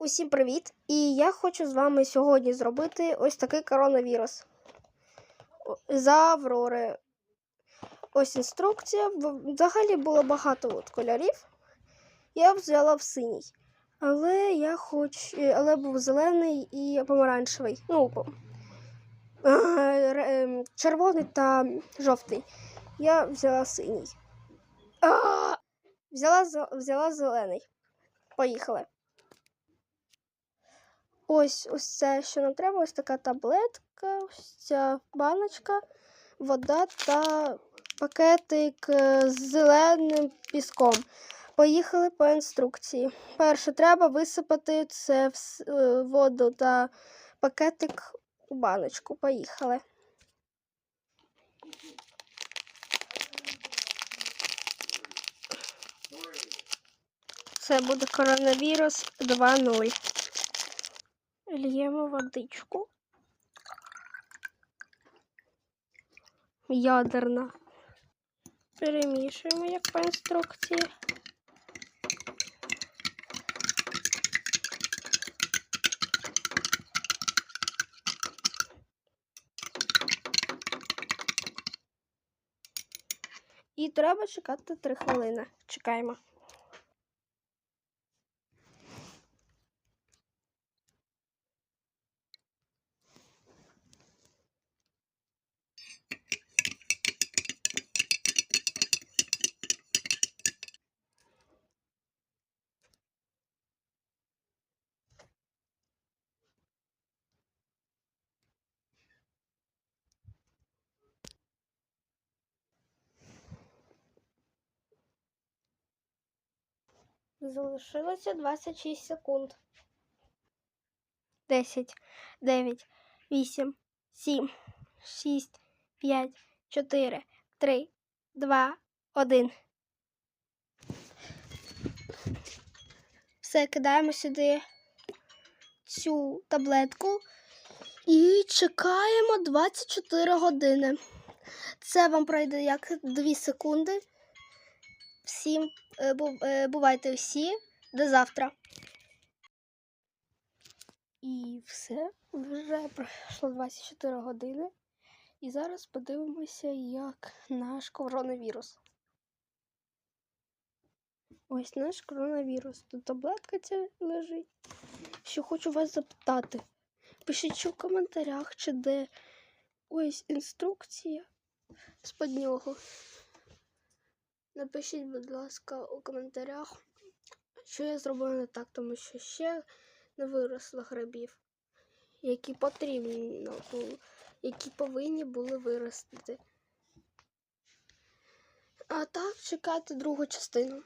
Усім привіт! І я хочу з вами сьогодні зробити ось такий коронавірус за Аврори. Ось інструкція. Взагалі було багато от кольорів. Я взяла в синій. Але я хоч. е, Але був зелений і помаранчевий. Ну, е, ем, червоний та жовтий. Я взяла синій. Взяла, взяла зелений. Поїхали. Ось ось це, що нам треба, ось така таблетка, ось ця баночка, вода та пакетик е, з зеленим піском. Поїхали по інструкції. Перше, треба висипати це в е, воду та пакетик у баночку. Поїхали. Це буде коронавірус 2.0. Льємо водичку. Ядерна. Перемішуємо, як по інструкції. І треба чекати 3 хвилини. Чекаємо. Залишилося 26 секунд. 10, 9, 8, 7, 6, 5, 4, 3, 2, 1. Все, кидаємо сюди цю таблетку і чекаємо 24 години. Це вам пройде як 2 секунди. Всім е, е, бувайте всі. До завтра. І все. Вже пройшло 24 години. І зараз подивимося, як наш коронавірус. Ось наш коронавірус. Тут таблетка ця лежить. Що хочу вас запитати. Пишіть в коментарях, чи де ось інструкція з-під нього. Напишіть, будь ласка, у коментарях, що я зробила не так, тому що ще не виросло грибів, які потрібно було, які повинні були виростити. А так чекайте другу частину.